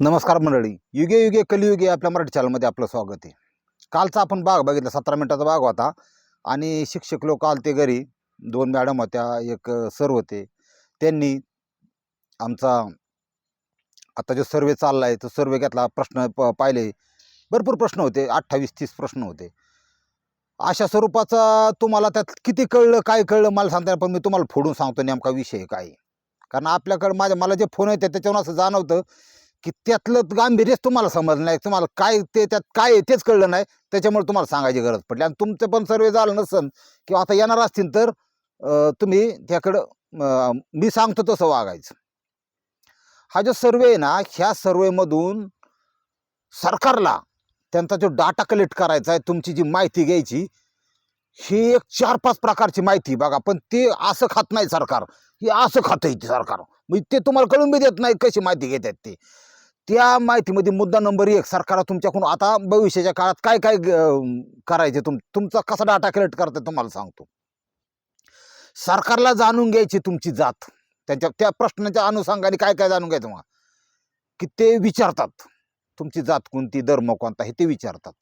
नमस्कार मंडळी. युगे युगे कलियुगे आपल्या मराठी चॅनलमध्ये आपलं स्वागत आहे. कालचा आपण बाग बघितला सतरा मिनिटाचा भाग होता. आणि शिक्षक लोक आलते घरी. दोन मॅडम होत्या एक सर होते. त्यांनी आमचा आता जो सर्वे चालला आहे तो सर्वे घेतला प्रश्न प पाहिले. भरपूर प्रश्न होते अठ्ठावीस तीस प्रश्न होते. अशा स्वरूपाचा तुम्हाला त्यात किती कळलं काय कळलं मला सांगता पण मी तुम्हाला फोडून सांगतो नेमका विषय काय कारण आपल्याकडं माझ्या मला जे फोन येते त्याच्यावर असं जाणवतं की त्यातलं गांभीर्यच तुम्हाला समजलं नाही. तुम्हाला काय ते त्यात काय आहे तेच कळलं नाही. त्याच्यामुळे तुम्हाला सांगायची गरज पडली. आणि तुमचं पण सर्वे झालं नसन किंवा आता येणार असतील तर तुम्ही त्याकडं मी सांगतो तसं वागायचं. हा जो सर्वे आहे ना ह्या सर्वेमधून सरकारला त्यांचा जो डाटा कलेक्ट करायचा आहे तुमची जी माहिती घ्यायची ही एक चार पाच प्रकारची माहिती बघा. पण ते असं खात नाही सरकार. हे असं खातं ते सरकार. म्हणजे ते तुम्हाला कळून बी देत नाही कशी माहिती घेतात ते. त्या माहितीमध्ये मुद्दा नंबर एक सरकार तुमच्याकडून आता भविष्याच्या काळात काय काय करायचे? तुम तुमचा कसा डाटा कलेक्ट करते तुम्हाला सांगतो. सरकारला जाणून घ्यायची तुमची जात. त्यांच्या त्या प्रश्नाच्या अनुषंगाने काय काय जाणून घ्यायचं तुम्हाला? की ते विचारतात. तुमची जात कोणती धर्म कोणता हे ते विचारतात.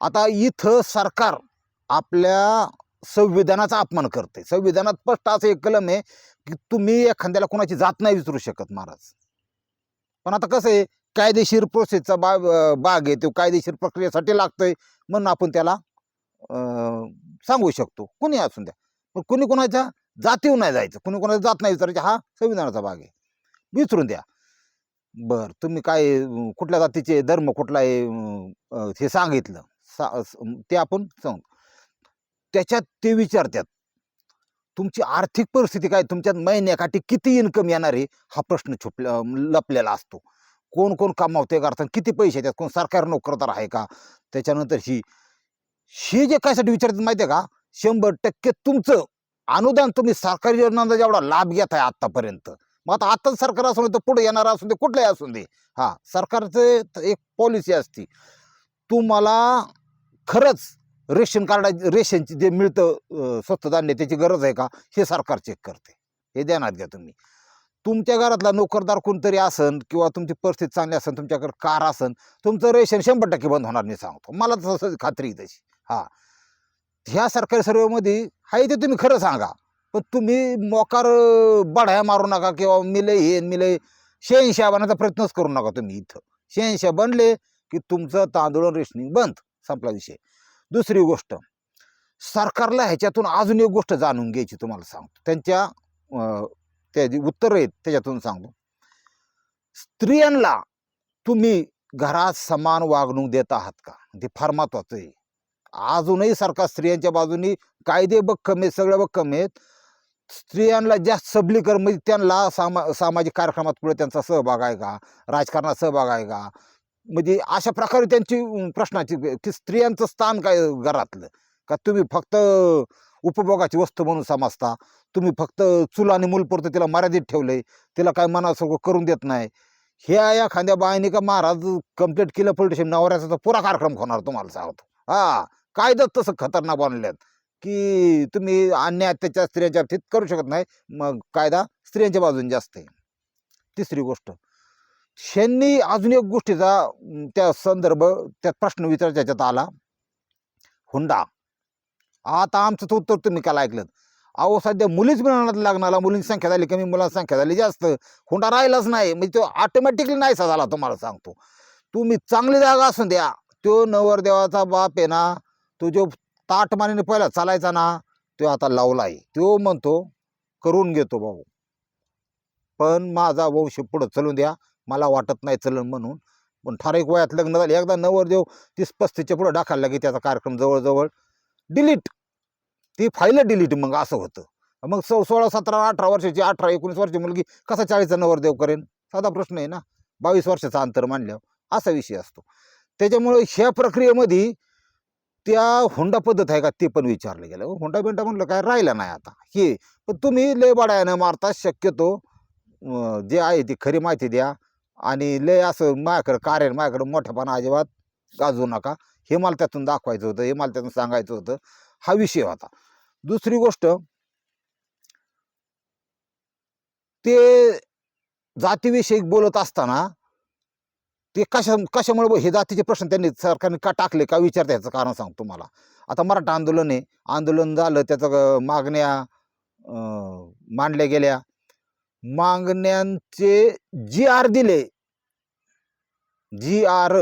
आता इथं सरकार आपल्या संविधानाचा अपमान करते संविधानात स्पष्ट असं एक कलम आहे की तुम्ही एखाद्याला कोणाची जात नाही विचारू शकत महाराज. पण आता कसं आहे कायदेशीर प्रोसेसचा बा बाग भाग आहे तो कायदेशीर प्रक्रियेसाठी लागतोय म्हणून आपण त्याला सांगू शकतो. कुणी असून द्या. पण कुणी कोणाच्या जातीवर नाही जायचं. कुणी कोणाच्या जात नाही विचारायचं हा संविधानाचा भाग आहे. विचारून द्या. बर तुम्ही काय कुठल्या जातीचे धर्म कुठला आहे हे सांगितलं. सा ते आपण सांग. त्याच्यात ते विचारतात. तुमची आर्थिक परिस्थिती काय? तुमच्यात महिन्याकाठी किती इन्कम येणार आहे? हा प्रश्न छुपल्या लपलेला असतो. कोण कोण कमावते करतात किती पैसे येतात कोण सरकार नोकरदार आहे का? त्याच्यानंतर ही हे जे कायसाठी विचारतात माहिती आहे का? शंभर टक्के तुमचं अनुदान तुम्ही सरकारी योजनांचा जेवढा लाभ घेत आहे आत्तापर्यंत मग आता आत्ताच सरकार असू दे तर पुढे येणार असू दे कुठलंही असू दे. हा सरकारचं एक पॉलिसी असते. तुम्हाला खरंच रेशन कार्ड रेशनची जे मिळतं स्वस्त धान्य त्याची गरज आहे का हे सरकार चेक करते. हे ध्यानात घ्या तुम्ही. तुमच्या घरातला नोकरदार कोणतरी असन किंवा तुमची परिस्थिती चांगली असन तुमच्याकडे कार असन तुमचं रेशन शंभर टक्के बंद होणार मी सांगतो. मला तसं खात्री आहे तशी. हां. ह्या सरकारी सर्वेमध्ये आहे ते तुम्ही खरं सांगा. पण तुम्ही मोकार बढाया मारू नका किंवा मिले हे मिले शहाऐंशी बनण्याचा प्रयत्नच करू नका तुम्ही इथं. शहाऐंशी बनले की तुमचं तांदूळ रेशनिंग बंद. संपला विषय. दुसरी गोष्ट सरकारला ह्याच्यातून अजून एक गोष्ट जाणून घ्यायची तुम्हाला सांगतो. त्यांच्या त्या जी उत्तरं आहेत त्याच्यातून सांगतो. स्त्रियांना तुम्ही घरात समान वागणूक देत आहात का? ते फार महत्वाचं आहे. अजूनही सरकार स्त्रियांच्या बाजूनी कायदे बक्कम आहेत सगळं बक्कम आहेत. स्त्रियांना जास्त सबलीकरण म्हणजे त्यांना सामा सामाजिक कार्यक्रमात पुढे त्यांचा सहभाग आहे का? राजकारणात सहभाग आहे का? म्हणजे अशा प्रकारे त्यांची प्रश्नाची की स्त्रियांचं स्थान काय घरातलं? का तुम्ही फक्त उपभोगाची वस्तू म्हणून समजता? तुम्ही फक्त चूल आणि मूलपुरतं तिला मर्यादित ठेवलं आहे तिला काय मनासारखं करून देत नाही? ह्या या खांद्या बाईने का महाराज कंप्लीट केलं पोलिटिशियन नवऱ्याचा पुरा कार्यक्रम होणार तुम्हाला सांगतो. हा कायदाच तसं खतरनाक बनल्यात की तुम्ही अन्याय अत्याचार स्त्रियांच्या बाबतीत करू शकत नाही. मग कायदा स्त्रियांच्या बाजूने जास्त आहे. तिसरी गोष्ट ह्यांनी अजून एक गोष्टीचा त्या संदर्भ त्यात प्रश्न विचारायच्या त्याच्यात आला. हुंडा. आता आमचं उत्तर तुम्ही काल ऐकलं अहो सध्या मुलीच मिळणार लग्नाला मुलींची संख्या झाली कमी मुलांची संख्या झाली जास्त. हुंडा राहिलाच नाही. म्हणजे तो ऑटोमॅटिकली नाहीसा झाला तुम्हाला सांगतो. तुम्ही चांगली जागा असून द्या. तो नवरदेवाचा बाप आहे ना तो जो ताटमानीने पहिला चालायचा ना तो आता लावला आहे तो म्हणतो करून घेतो भाऊ पण माझा वंश पुढं चलून द्या. मला वाटत नाही चलन म्हणून. पण ठराविक वयात लग्न झाले. एकदा नवरदेव तीस पस्तीसच्या पुढं दाखवला की त्याचा कार्यक्रम जवळजवळ डिलीट ती फाईल डिलीट मग असं होतं. मग सो सोळा सतरा अठरा वर्षाची अठरा एकोणीस वर्षाची मुलगी कसा चाळीसचा नवरदेव करेन? साधा प्रश्न आहे ना? बावीस वर्षाचा अंतर मांडल्यावर. असा विषय असतो. त्याच्यामुळे ह्या प्रक्रियेमध्ये त्या हुंडा पद्धत आहे का? ते पण विचारलं गेलं. हुंडा बिंडा म्हणलं काय? राहिलं नाही आता. हे पण तुम्ही लय बडायानं मारता. शक्यतो जे आहे ती खरी माहिती द्या. आणि लय असं माझ्याकडं कार्य माझ्याकडं मोठेपणा अजिबात गाजू नका. हे मला त्यातून दाखवायचं होतं हे मला त्यातून सांगायचं होतं. हा विषय होता. दुसरी गोष्ट ते जातीविषयी बोलत असताना ते कशा कशामुळे हे जातीचे प्रश्न त्यांनी सरकारने का टाकले का विचारता याचं कारण सांगतो तुम्हाला. आता मराठा आंदोलन आहे. आंदोलन झालं त्याचं मागण्या मांडल्या गेल्या. मागण्यांचे जी आर दिले जी आर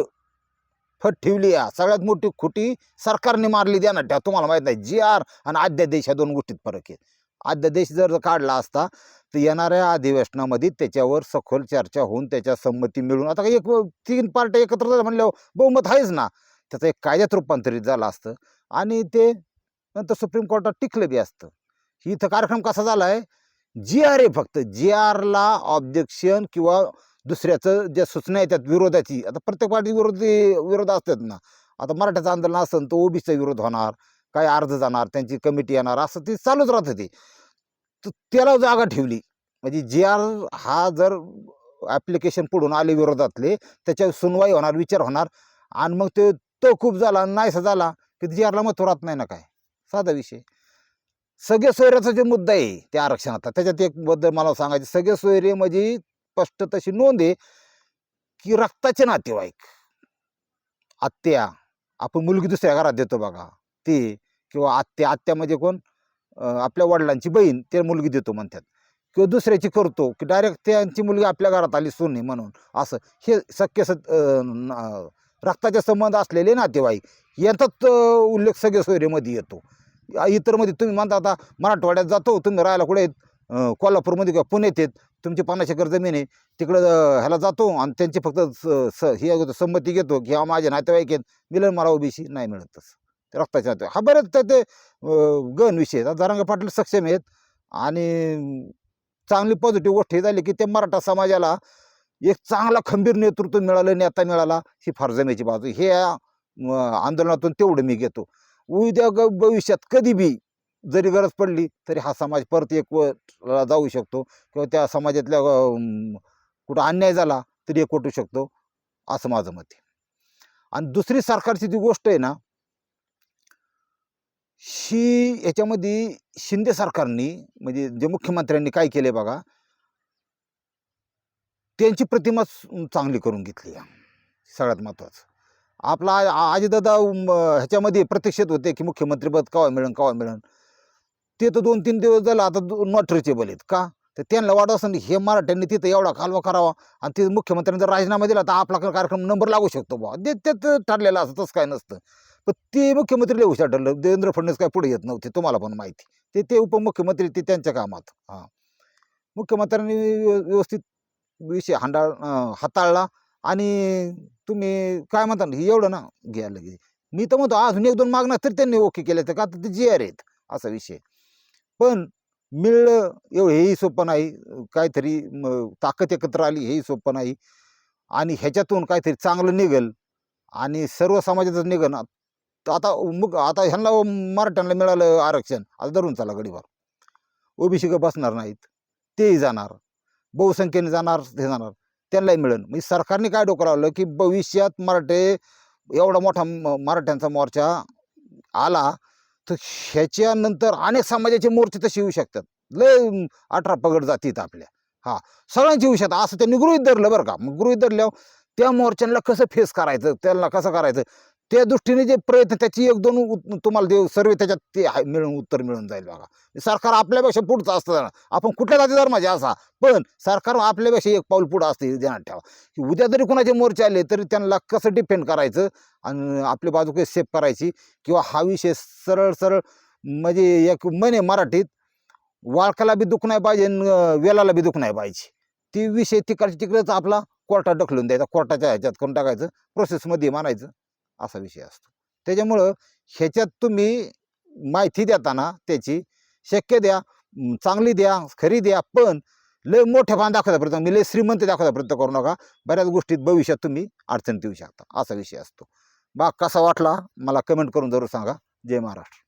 फट ठेवली या सगळ्यात मोठी खोटी सरकारने मारली द्या ना ठेवा तुम्हाला माहीत नाही जी आर आणि अध्यादेश ह्या दोन गोष्टीत फरक आहे. अध्यादेश जर काढला असता तर येणाऱ्या अधिवेशनामध्ये त्याच्यावर सखोल चर्चा होऊन त्याच्या संमती मिळून आता एक तीन पार्ट्या एकत्र झाल्या म्हणल्यावर बहुमत आहेच ना. त्याचं एक कायद्यात रूपांतरित झालं असतं आणि ते नंतर सुप्रीम कोर्टात टिकलं बी असतं. ही इथं कार्यक्रम कसा झाला आहे जी आर आहे फक्त. जी आरला ऑब्जेक्शन किंवा दुसऱ्याचं ज्या सूचना येतात विरोधाची आता प्रत्येक पार्टी विरोधी विरोध असतात ना. आता मराठ्याचं आंदोलन असेल तर ओबीसीचा विरोध होणार काही अर्ज जाणार त्यांची कमिटी येणार असं ते चालूच राहतं ते. तर त्याला जागा ठेवली. म्हणजे जी आर हा जर ॲप्लिकेशन पुढून आले विरोधातले त्याच्यावर सुनवाई होणार विचार होणार आणि मग ते तो खूप झाला नाहीसा झाला की जी आरला महत्त्व राहत नाही ना काय? साधा विषय. सगळे सोयऱ्याचा जे मुद्दा आहे त्या आरक्षणाचा त्याच्यात एक बद्दल मला सांगायचं सगळे सोयरे म्हणजे स्पष्ट तशी नोंद आहे की रक्ताचे नातेवाईक आत्या आपण मुलगी दुसऱ्या घरात देतो बघा ते किंवा आत्या आत्या म्हणजे कोण? आपल्या वडिलांची बहीण ते मुलगी देतो म्हणतात. किंवा दुसऱ्याची करतो की डायरेक्ट त्यांची मुलगी आपल्या घरात आली सोनी म्हणून असं. हे शक्य सत रक्ताचे संबंध असलेले नातेवाईक यांचाच उल्लेख सगळे सोयरेमध्ये येतो. इतरमध्ये तुम्ही म्हणता आता मराठवाड्यात जातो तुम्ही राहायला कुठे आहेत? कोल्हापूरमध्ये किंवा पुण्यात आहेत. तुमची पन्नास एकर जमीन आहे. तिकडं ह्याला जातो आणि त्यांची फक्त स- स- हे संमती घेतो की हा माझे नातेवाईक आहेत. मिलन मला ओबीसी नाही मिळत तसं. रक्ताचे नातेवाईक. हा बरेच त्या ते गण विषय आहेत. जरांगे पाटील सक्षम आहेत. आणि चांगली पॉझिटिव्ह गोष्ट ही झाली की ते मराठा समाजाला एक चांगला खंबीर नेतृत्व मिळालं नेता मिळाला ही फार जमेची बाजू. हे या, आंदोलनातून तेवढं मी घेतो. उद्या ग भविष्यात कधी बी जरी गरज पडली तरी हा समाज परत एक जाऊ शकतो. किंवा त्या समाजातल्या कुठं अन्याय झाला तरी एकवटू शकतो. असं माझं मत आहे. आणि दुसरी सरकारची जी गोष्ट आहे ना ही याच्यामध्ये शिंदे सरकारनी म्हणजे जे मुख्यमंत्र्यांनी काय केले बघा त्यांची प्रतिमा चांगली करून घेतली आहे. सगळ्यात महत्त्वाचं. आपला आजीदादा ह्याच्यामध्ये प्रतीक्षेत होते की मुख्यमंत्रीपद केव्हा मिळेल केव्हा मिळेल? ते तर दोन तीन दिवस झालं आता नॉट रिचेबल आहेत का? तर त्यांना वाटत असं हे मराठ्यांनी तिथं एवढा कालवा करावा आणि ते मुख्यमंत्र्यांनी जर राजीनामा दिला तर आपला कार्यक्रम नंबर लागू शकतो बा ते त्यात ठरलेलं असं तसं काय नसतं. पण ते मुख्यमंत्री लय हुशार ठरलं. देवेंद्र फडणवीस काय पुढे येत नव्हते तुम्हाला पण माहिती. ते ते उपमुख्यमंत्री ते त्यांच्या कामात. हां. मुख्यमंत्र्यांनी व्यवस्थित विषय हांडा हाताळला. आणि तुम्ही काय म्हणता ना, हे एवढं ना घ्या लगेच. मी तर म्हणतो अजून एक दोन मागणार तरी त्यांनी ओके केले तर का तर ते जी आर आहेत असा विषय. पण मिळलं एवढं हेही सोपं नाही. काहीतरी ताकद एकत्र आली हेही सोपं नाही. आणि ह्याच्यातून काहीतरी चांगलं निघेल आणि सर्व समाजाचं निघन आता मग आता ह्यांना मराठ्यांना मिळालं आरक्षण आता धरून चाला गडीवर. ओबीसी बसणार नाहीत तेही जाणार. बहुसंख्येने जाणार हे जाणार. त्यांनाही मिळेल. म्हणजे सरकारने काय डोकं लावलं की भविष्यात मराठे एवढा मोठा मराठ्यांचा मोर्चा आला तर ह्याच्यानंतर अनेक समाजाचे मोर्चे तसे येऊ शकतात. लय अठरा पगड जातीत आपल्या. हा सगळ्यांचे येऊ शकतात. असं त्यांनी गृहित धरलं बरं का. मग गृहित धरल्यावर त्या मोर्चांना कसं फेस करायचं? त्यांना कसं करायचं? त्या दृष्टीने जे प्रयत्न त्याची एक दोन तुम्हाला देऊ सर्व त्याच्यात ते मिळून उत्तर मिळून जाईल बघा. सरकार आपल्यापेक्षा पुढचं असतं आपण कुठल्या जाती धर्माचे असा. पण सरकार आपल्यापेक्षा एक पाऊल पुढं असते ध्यानात ठेवा. की उद्या जरी कुणाचे मोर्चे आले तरी त्यांना कसं डिपेंड करायचं आणि आपली बाजू काही सेफ करायची? किंवा हा विषय सरळ सरळ म्हणजे एक म्हणे मराठीत वाळकाला बी दुख नाही पाहिजे वेलाला बी दुख नाही पाहिजे. ती विषय तिकडच्या तिकडेच आपला कोर्टात ढकलून द्यायचा. कोर्टाच्या ह्याच्यात करून टाकायचं? प्रोसेसमध्ये मानायचं. असा विषय असतो. त्याच्यामुळं ह्याच्यात तुम्ही माहिती देताना त्याची शक्य द्या चांगली द्या खरी द्या पण लय मोठ्या पान दाखवायचा प्रयत्न मी लय श्रीमंत दाखवायचा प्रयत्न करू नका. बऱ्याच गोष्टीत भविष्यात तुम्ही अडचणीत येऊ शकता असा विषय असतो. बा कसा वाटला मला कमेंट करून जरूर सांगा. जय महाराष्ट्र.